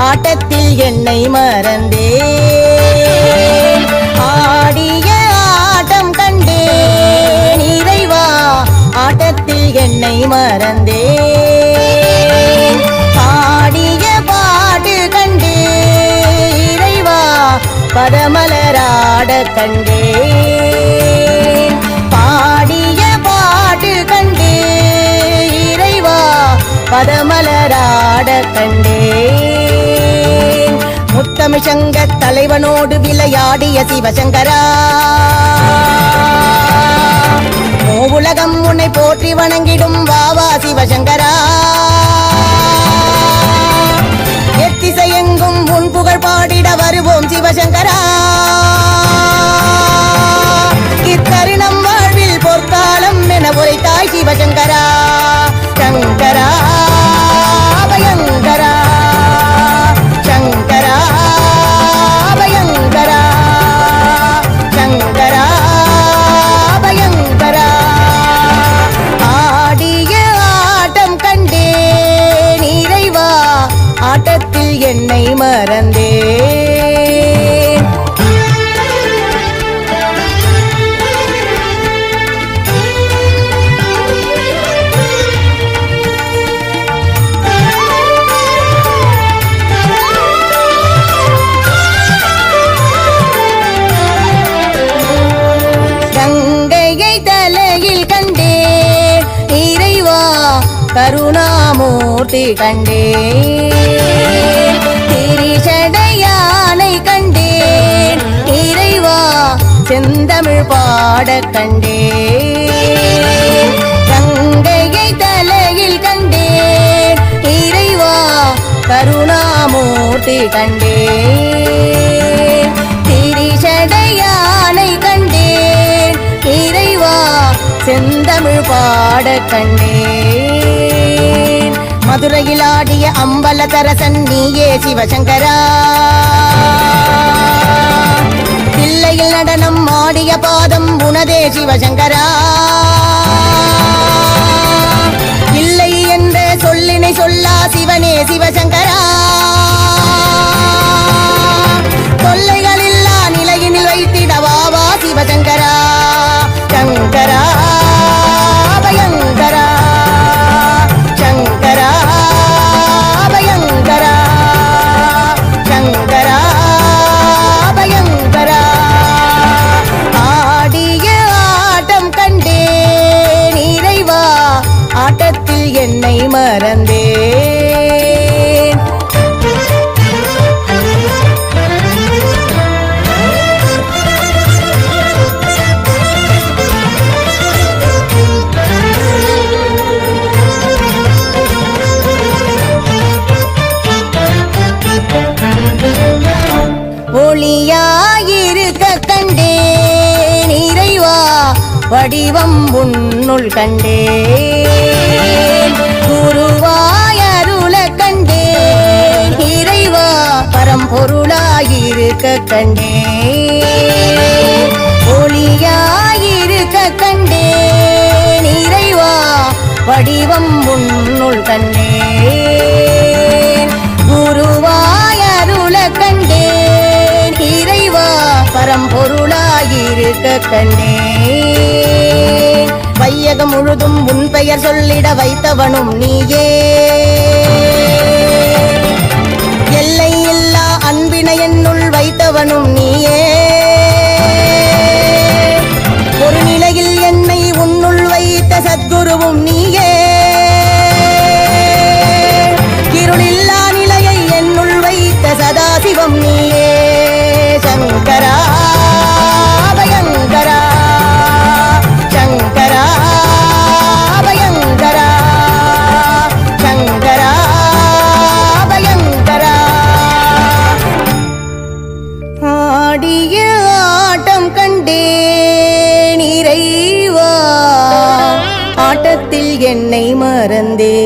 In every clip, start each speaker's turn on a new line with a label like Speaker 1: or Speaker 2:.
Speaker 1: ஆட்டத்தில் என்னை மறந்தே ஆடிய ஆட்டம் கண்டேன். இறைவா ஆட்டத்தில் என்னை மறந்தே ஆடிய பாடு கண்டே இறைவா பதமலராட கண்டே பாடிய பாடு கண்டே இறைவா பதமலராட கண்டே தமிழ்சங்க தலைவனோடு விளையாடிய சிவசங்கரா. மூவுலகம் உன்னை போற்றி வணங்கிடும் வாவா. கருணாமூர்த்தி கண்டே. திரிஷடையானை கண்டேன் இறைவா செந்தமிழ் பாட கண்டேன் கங்கையை தலையில் கண்டேன் இறைவா கருணாமூர்த்தி கண்டேன் திரிஷடையானை கண்டேன் இறைவா செந்தமிழ் பாட கண்டேன் மதுரையில் ஆடிய அம்பலதரசன் நீயே சிவசங்கரா. தில்லையில் நடனம் ஆடிய பாதம் உனதே சிவசங்கரா. வடிவம் உன்னுள் கண்டேன். குருவாய் அருள கண்டேன். இறைவா பரம்பொருளாயிருக்க கண்டேன். ஒளியாயிருக்க கண்டேன். இறைவா வடிவம் உன்னுள் கண்டேன். குருவாய் அருள கண்டேன். இறைவா பரம்பொருளாயிருக்க கண்டேன். உலகம் முழுதும் உன் பெயர் சொல்லிட வைத்தவனும் நீயே. எல்லை இல்லா அன்பினை என்னுள் வைத்தவனும் நீயே. ஒரு நிலையில் என்னை உன்னுள் வைத்த சத்குருவும் நீயே. ஆடிய ஆட்டம் கண்டேன் இறைவா. ஆட்டத்தில் என்னை மறந்தேன்.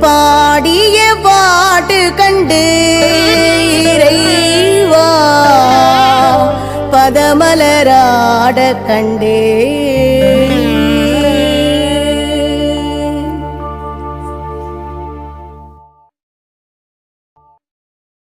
Speaker 1: பாடிய பாட்டு கண்டு இறைவா. பதமலராட கண்டேன்.